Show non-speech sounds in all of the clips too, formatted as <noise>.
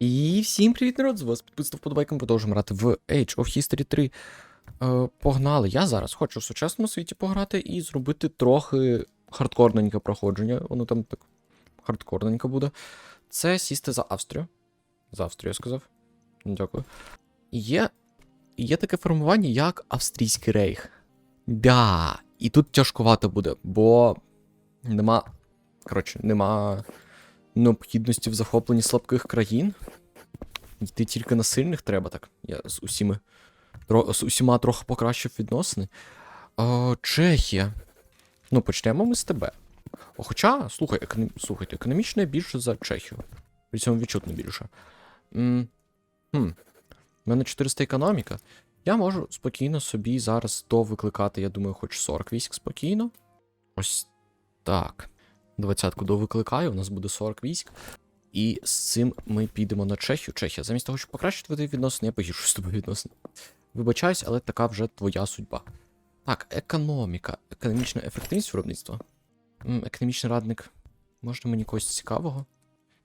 І всім привіт, народ! З вас підписав вподобайком, продовжуємо грати в Age of History 3. Е, погнали. Я зараз хочу в сучасному світі пограти і зробити трохи хардкорненьке проходження. Воно там так хардкорненько буде. Це сісти за Австрію. За Австрію я сказав. Дякую. Є, є таке формування, як Австрійський рейх. Да. І тут тяжкувато буде, бо нема. Коротше, нема необхідності в захопленні слабких країн. Йти тільки на сильних треба так. Я з усіми, з усіма трохи покращив відносини. О, Чехія. Ну, почнемо ми з тебе. О, хоча, слухай, економ... слухайте, економічно я більше за Чехію. При цьому відчутно більше. М, хм. У мене 400 економіка. Я можу спокійно собі зараз довикликати, я думаю, хоч 40 військ спокійно. Ось так. Двадцятку довикликаю, у нас буде 40 військ. І з цим ми підемо на Чехію. Чехія, замість того, щоб покращити твої відносини, я погіршу з тобою відносини. Вибачаюсь, але така вже твоя судьба. Так, економіка, економічна ефективність виробництва. Економічний радник. Можна мені когось цікавого?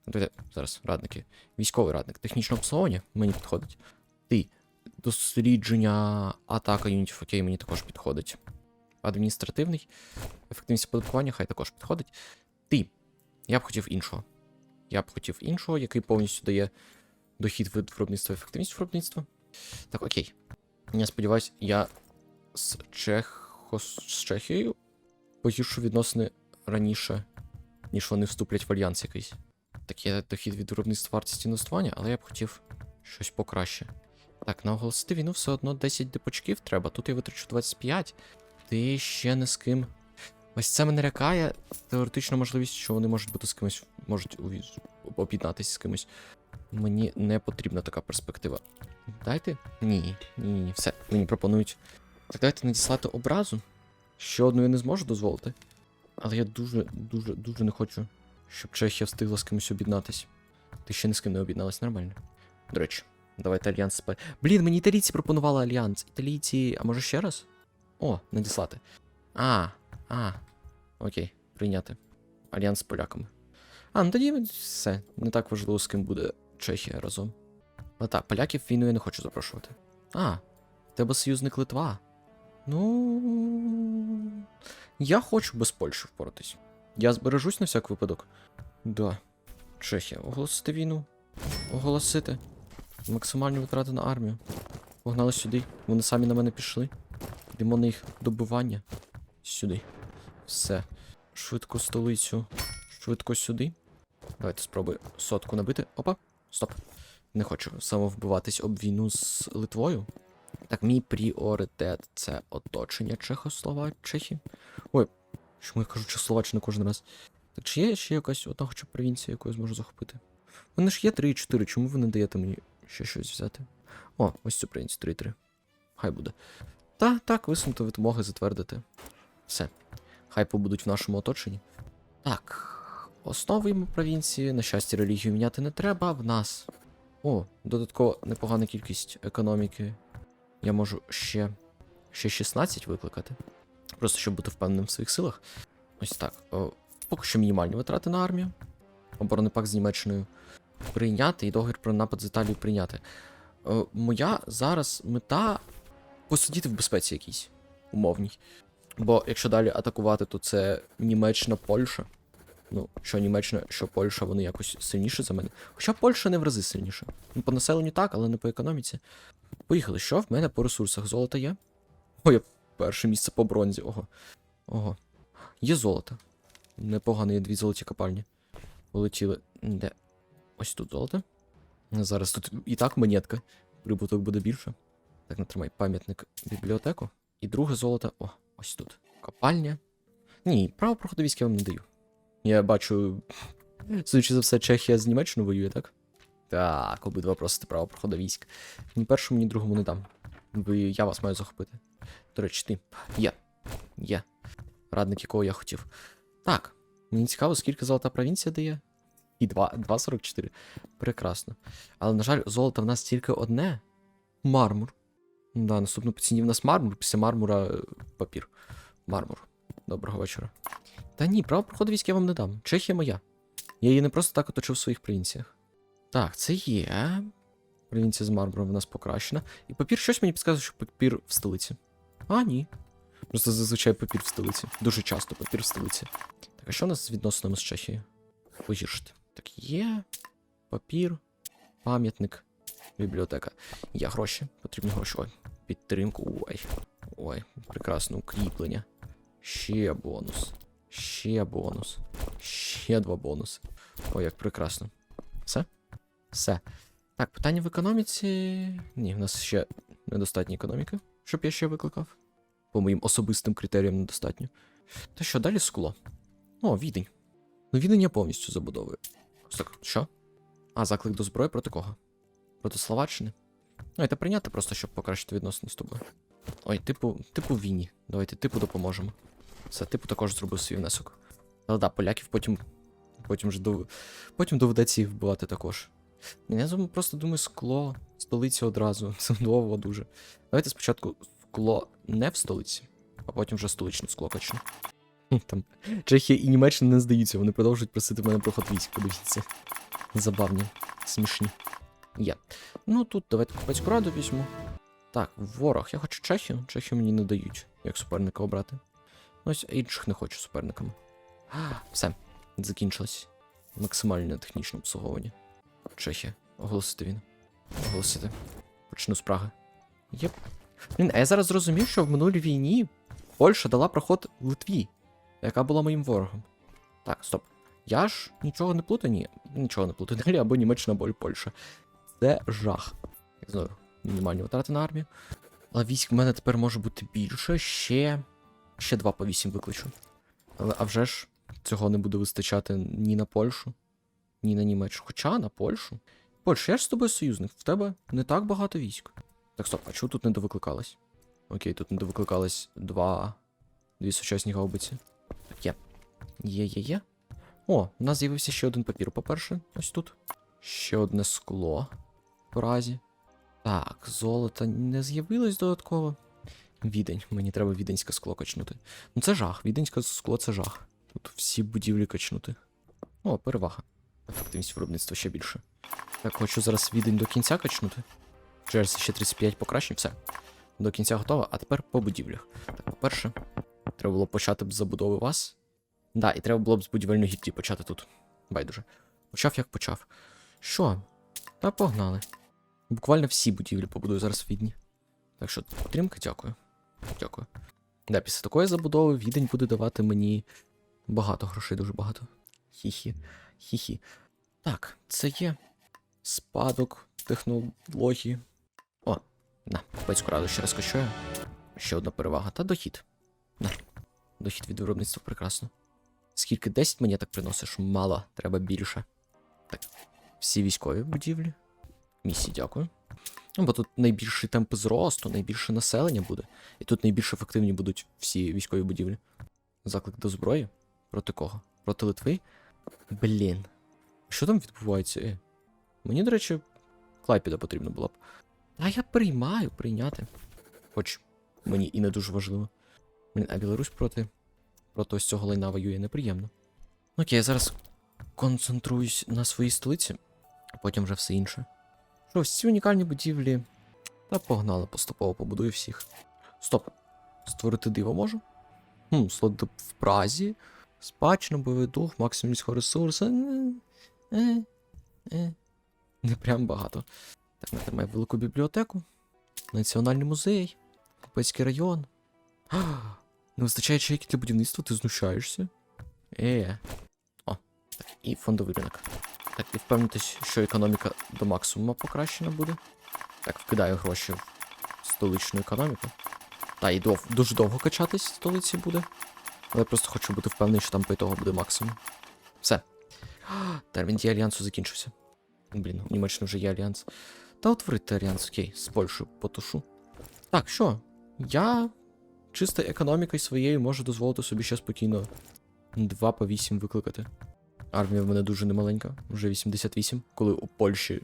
Давайте зараз, радники. Військовий радник, технічне обслуговування мені підходить. Ти. Дослідження атака юнітів, окей, мені також підходить. Адміністративний. Ефективність оподаткування хай також підходить. Ти. Я б хотів іншого. Я б хотів іншого, який повністю дає дохід від виробництва ефективність виробництва. Так, окей. Я сподіваюся, я з, Чехо... з Чехією погіршу відносини раніше, ніж вони вступлять в альянс якийсь. Так є дохід від виробництва вартості інвестування, але я б хотів щось покраще. Так, на оголосити війну все одно 10 депочків треба. Тут я витрачу 25. Ти ще не з ким. Ось це мене лякає. Теоретична можливість, що вони можуть бути з кимось, можуть об'єднатися з кимось. Мені не потрібна така перспектива. Дайте? Ні, ні, ні, все. Мені пропонують. Так дайте надіслати образу. Ще одну я не зможу дозволити. Але я дуже, дуже, дуже не хочу, щоб Чехія встигла з кимось об'єднатись. Ти ще ні з ким не об'єдналась нормально. До речі, давайте альянс спа. Блін, мені італійці пропонували альянс. Італійці, а може ще раз? О, надіслати. А, а, окей, прийняти. Альянс з поляками. А, ну тоді все. Не так важливо, з ким буде Чехія разом. А так, поляків війну я не хочу запрошувати. А, тебе союзник Литва. Ну. Я хочу без Польщі впоратись. Я збережусь на всяк випадок. Да. Чехія, оголосити війну. Оголосити. Максимальні витрати на армію. Погнали сюди. Вони самі на мене пішли. Йдемо на їх добивання. Сюди. Все. Швидко столицю. Швидко сюди. Давайте спробую сотку набити. Опа. Стоп. Не хочу самовбиватись об війну з Литвою. Так, мій пріоритет це оточення Чехослова... Чехії. Ой, чому я кажу Чехословаччина кожен раз? Так чи є ще якась одна хоча провінція, яку я зможу захопити? У мене ж є 3-4, чому ви не даєте мені ще щось взяти? О, ось цю провінцію 3-3. Хай буде. Та, так, висунути вимоги затвердити. Все. Хай побудуть в нашому оточенні. Так. Основуємо провінції. На щастя, релігію міняти не треба. В нас. О, додатково непогана кількість економіки. Я можу ще. ще 16 викликати. Просто щоб бути впевненим в своїх силах. Ось так. О, поки що мінімальні витрати на армію. Оборонний пакт з Німеччиною прийняти і договір про напад з Італією прийняти. Е, моя зараз мета посидіти в безпеці якійсь умовній. Бо якщо далі атакувати, то це Німеччина, Польща. Ну, що Німеччина, що Польща, вони якось сильніші за мене. Хоча Польща не в рази сильніша. Ну, по населенню так, але не по економіці. Поїхали, що в мене по ресурсах золота є? О, я перше місце по бронзі. Ого. Ого. Є золото. Непогано, є дві золоті копальні. Полетіли. Де? Ось тут золото. Зараз тут і так монетка. Прибуток буде більше. Так, натримай пам'ятник бібліотеку. І друге золото. О, ось тут. Копальня. Ні, право проходу військ я вам не даю. Я бачу. Судячи за все, Чехія з Німеччиною воює, так? Так, обидва просите право проходу військ. Ні першому, ні другому не дам. Ви, я вас маю захопити. До речі, ти. Є. Є. Радник, якого я хотів. Так. Мені цікаво, скільки золота провінція дає. І 2,44. Прекрасно. Але, на жаль, золото в нас тільки одне. Мармур. Да, наступно по ціні в нас мармур, після мармура е, папір. Мармур. Доброго вечора. Та ні, право проходу військ я вам не дам. Чехія моя. Я її не просто так оточив в своїх провінціях. Так, це є. Провінція з Марбором в нас покращена. І папір щось мені підказує, що папір в столиці. А, ні. Просто зазвичай папір в столиці. Дуже часто папір в столиці. Так, а що у нас з відносинами з Чехією? Погіршити. Так, є. Папір, пам'ятник, бібліотека. Є гроші. Потрібні гроші. Ой, підтримку. Ой. Ой, прекрасно, укріплення. Ще бонус. Ще бонус. Ще два бонуси. Ой, як прекрасно. Все? Все. Так, питання в економіці. Ні, в нас ще недостатньо економіки, щоб я ще викликав. По моїм особистим критеріям недостатньо. Та що, далі скло. О, відень. Ну, відень я повністю забудовую. Так, що? А, заклик до зброї проти кого? Проти Словаччини? Ну, це прийняти просто, щоб покращити відносини з тобою. Ой, типу, типу війні. Давайте типу допоможемо. Все, типу також зробив свій внесок. Але да, поляків потім. Потім вже дов... потім доведеться їх вбивати також. Я просто думаю, скло, столиці одразу. <laughs> Це довго дуже. Давайте спочатку скло не в столиці, а потім вже столичне скло качну. Там Чехія і Німеччина не здаються, вони продовжують просити мене проход військ, подивіться. Забавні, смішні. Є. Ну тут давайте купецьку раду візьму. Так, ворог. Я хочу Чехію. Чехію мені не дають, як суперника обрати. Ну, ось інших не хочу суперниками. А, Все, закінчилось. Максимальне технічне обслуговування. Чехія. Оголосити він. Оголосити. Почну з Праги. Єп. Блін, а я зараз зрозумів, що в минулій війні Польща дала проход Литві, яка була моїм ворогом. Так, стоп. Я ж нічого не плутаю, ні. Нічого не плутаю. Далі <laughs> або Німеччина, або Польща. Це жах. Знову, мінімальні витрати на армію. Але військ в мене тепер може бути більше. Ще. Ще два по вісім викличу. Але а вже ж цього не буде вистачати ні на Польщу, ні на Німеччину. Хоча на Польщу. Польща, я ж з тобою союзник, в тебе не так багато військ. Так, стоп, а чого тут не довикликалось? Окей, тут не довикликалось два. Дві сучасні гаубиці. Так, є. Є, є, є. О, у нас з'явився ще один папір, по-перше, ось тут. Ще одне скло. В разі. Так, золото не з'явилось додатково. Відень, мені треба віденське скло качнути. Ну це жах, віденське скло це жах. Тут всі будівлі качнути. О, перевага. Ефективність виробництва ще більше. Так, хочу зараз відень до кінця качнути. Через ще 35 покращень, все. До кінця готово, а тепер по будівлях. Так, по-перше, треба було почати б з забудови вас. Да, і треба було б з будівельної гільдії почати тут. Байдуже. Почав як почав. Що? Та погнали. Буквально всі будівлі побудую зараз Відні. Так що, підтримка, дякую. Дякую. Да, після такої забудови відень буде давати мені багато грошей, дуже багато. Хі-хі. Хі-хі. Так, це є спадок технології. О, на, пецьку раду ще раз. Ще одна перевага. Та дохід. На. Дохід від виробництва прекрасно. Скільки 10 мені так приносиш? Мало, треба більше. Так, всі військові будівлі. Місії, дякую. Ну, бо тут найбільший темп зросту, найбільше населення буде. І тут найбільш ефективні будуть всі військові будівлі. Заклик до зброї? Проти кого? Проти Литви? Блін. Що там відбувається? Е? Мені, до речі, Клайпіда потрібно було б. А я приймаю прийняти. Хоч мені і не дуже важливо. Блін, а Білорусь проти. Проти ось цього лайна воює неприємно. Окей, я зараз концентруюсь на своїй столиці, а потім вже все інше. Ось ці унікальні будівлі. Та погнали, поступово побудую всіх. Стоп. Створити диво можу? Хм, слот в Празі. Спадщина, бойовий дух, максимум людського ресурсу. Е, е. Не прям багато. Так, натримаю велику бібліотеку, Національний музей, Купецький район. Не вистачає чайки для будівництва, ти знущаєшся? Е. О, так, і фондовий ринок. Так, і впевнитись, що економіка до максимуму покращена буде. Так, вкидаю гроші в столичну економіку. Та, і дов... дуже довго качатись в столиці буде. Але я просто хочу бути впевнений, що там по ітогу буде максимум. Все. <gasps> Термін дії альянсу закінчився. Блін, у Німеччини вже є альянс. Та утворити альянс, окей, з Польщею потушу. Так, що? Я чисто економікою своєю можу дозволити собі ще спокійно 2 по 8 викликати. Армія в мене дуже немаленька, вже 88, коли у Польщі.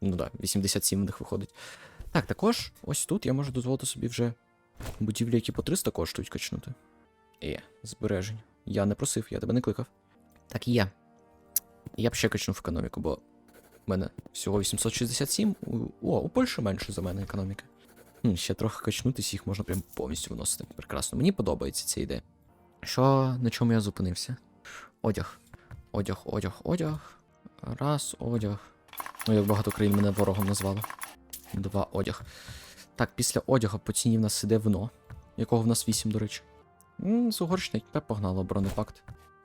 Ну да, 87 в них виходить. Так, також ось тут я можу дозволити собі вже будівлі, які по 300 коштують качнути. Є, збережень. Я не просив, я тебе не кликав. Так, є. Я б ще качнув економіку, бо У мене всього 867. О, у Польщі менше за мене економіка. Хм, ще трохи качнутись, їх можна прям повністю виносити. Прекрасно. Мені подобається ця ідея. Що на чому я зупинився? Одяг. Одяг, одяг, одяг. Раз, одяг. Ну, як багато країн мене ворогом назвало. Два одяг. Так, після одягу по ціні в нас іде вино, якого в нас 8, до речі. З Угорщини ПЕП погнало бронепакт.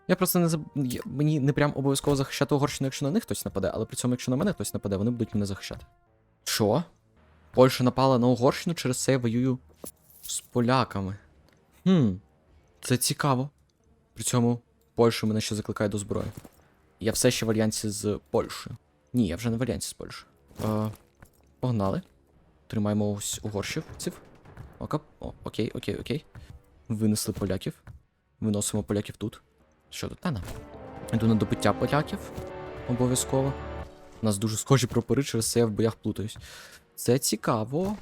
Я просто не заб... я- Мені не прям обов'язково захищати Угорщину, якщо на них хтось нападе, але при цьому, якщо на мене хтось нападе, вони будуть мене захищати. Що? Польща напала на Угорщину, через це я воюю з поляками. Хм, це цікаво. При цьому Польща мене ще закликає до зброї. Я все ще в альянсі з Польщею. Ні, я вже не в альянсі з Польщею. Е, погнали. Тримаємо ось угорщивців. Ока. О, окей, окей, окей. Винесли поляків. Виносимо поляків тут. Що тут? Та. Йду на добиття поляків. Обов'язково. У нас дуже схожі прапори, через це я в боях плутаюсь. Це цікаво.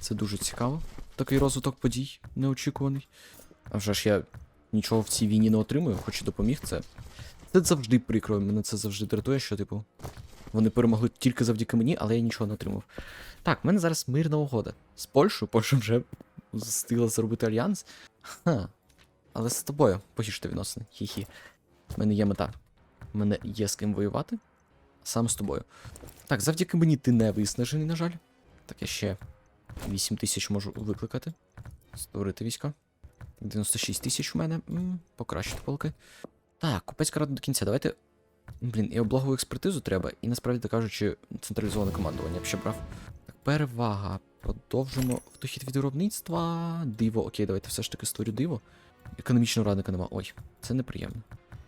Це дуже цікаво. Такий розвиток подій неочікуваний. А вже ж я нічого в цій війні не отримую, хоч і допоміг це. Це завжди прикро, мене це завжди дратує, що, типу, вони перемогли тільки завдяки мені, але я нічого не отримав. Так, в мене зараз мирна угода. З Польщею, Польща вже встигла зробити альянс. Ха. Але з тобою погіршити відносини. Хі-хі. У мене є мета. У мене є з ким воювати. Саме з тобою. Так, завдяки мені ти не виснажений, на жаль. Так, я ще 8 тисяч можу викликати. Створити війська. 96 тисяч у мене. М, Покращити полки. Так, купецька рада до кінця. Давайте. Блін, і облогову експертизу треба, і насправді так кажучи, централізоване командування б ще брав. Так, перевага. Продовжимо дохід від виробництва. Диво. Окей, давайте все ж таки створю диво. Економічного радника нема. Ой, це неприємно.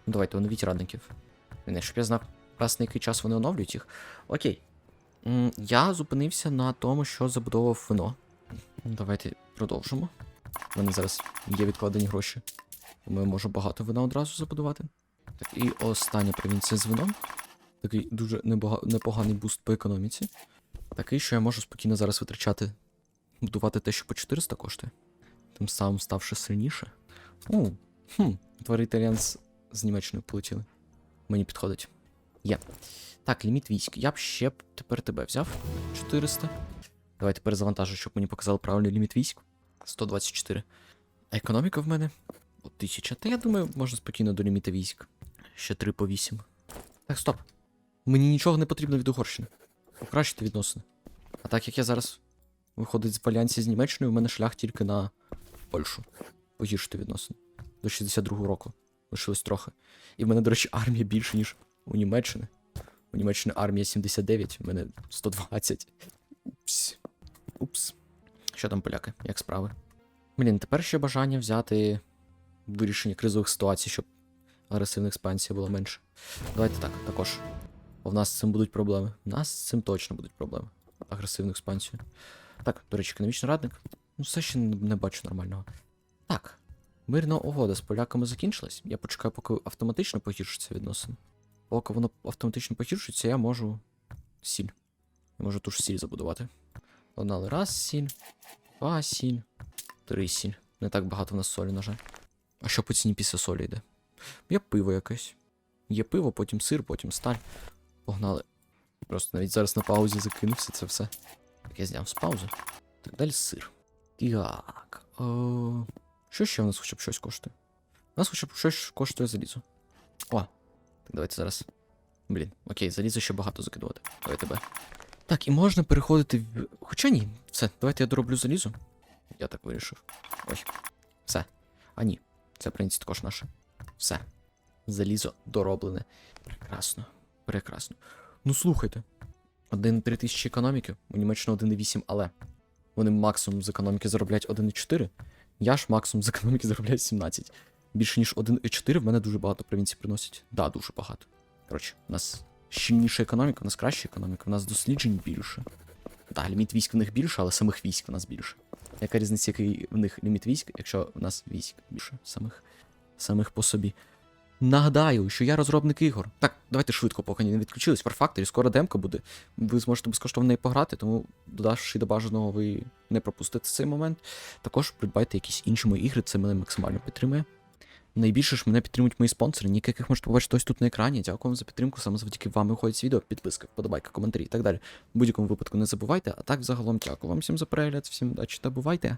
Ну давайте оновіть радників. Не, щоб я знав, раз на який час вони оновлюють їх. Окей. М, Я зупинився на тому, що забудовував вино. Давайте продовжимо. У мене зараз є відкладені гроші. Я можу багато вина одразу забудувати. Так, і остання провінція з вином. Такий дуже небага- непоганий буст по економіці. Такий, що я можу спокійно зараз витрачати, будувати те, що по 400 коштує. Тим самим ставши сильніше. О, хм, творити альянс з Німеччиною полетіли. Мені підходить. Є. Так, ліміт військ. Я б ще тепер тебе взяв. 400. Давайте перезавантажу, щоб мені показали правильний ліміт військ. 124. А економіка в мене? О, 1000. Та я думаю, можна спокійно до ліміта військ. Ще 3 по 8. Так, стоп. Мені нічого не потрібно від Угорщини. Покращити відносини. А так як я зараз виходить з альянсі з Німеччиною, у мене шлях тільки на Польщу. Погіршити відносини. До 62-го року. Лишилось трохи. І в мене, до речі, армія більше, ніж у Німеччини. У Німеччини армія 79, у мене 120. Упс. Упс. Що там, поляки? Як справи? Блін, тепер ще бажання взяти вирішення кризових ситуацій, щоб агресивна експансія була менше. Давайте так, також. Бо в нас з цим будуть проблеми. У нас з цим точно будуть проблеми. Агресивну експансію. Так, до речі, економічний радник. Ну, все ще не, бачу нормального. Так. Мирна угода з поляками закінчилась. Я почекаю, поки автоматично погіршиться відносини. Поки воно автоматично погіршується, я можу. Сіль. Я можу ту ж сіль забудувати. Погнали. Раз сіль, два сіль, три сіль. Не так багато в нас солі, на жаль. А що по ціні після солі йде? Є пиво якесь. Є пиво, потім сир, потім сталь. Погнали. Просто навіть зараз на паузі закинувся це все. Так я зняв з паузи. Так далі сир. Так. О... Що ще в нас хоча б щось коштує? У нас хоча б щось коштує залізо. О. Так, давайте зараз. Блін, окей, залізо ще багато закидувати. Давай тебе. Так, і можна переходити в. Хоча ні. Все, давайте я дороблю залізо. Я так вирішив. Ой. Все. А ні. Це, в принципі, також наше. Все. Залізо дороблене. Прекрасно. Прекрасно. Ну слухайте. 1,3 тисячі економіки, у Німеччини 1,8, але вони максимум з економіки заробляють 1,4. Я ж максимум з економіки заробляю 17. Більше ніж 1,4 в мене дуже багато провінцій приносять. Да, дуже багато. Коротше, у нас щільніша економіка, у нас краща економіка, у нас досліджень більше. Так, ліміт військ в них більше, але самих військ в нас більше. Яка різниця, який в них ліміт військ, якщо в нас військ більше самих, самих по собі. Нагадаю, що я розробник ігор. Так, давайте швидко, поки не відключились. War скоро демка буде. Ви зможете безкоштовно в неї пограти, тому додавши до бажаного, ви не пропустите цей момент. Також придбайте якісь інші мої ігри, це мене максимально підтримує. Найбільше ж мене підтримують мої спонсори, ніяких яких можете побачити ось тут на екрані. Дякую вам за підтримку. Саме завдяки вам виходять відео, підписка, вподобайка, коментарі і так далі. В будь-якому випадку не забувайте. А так, загалом, дякую вам всім за перегляд, всім удачі та бувайте.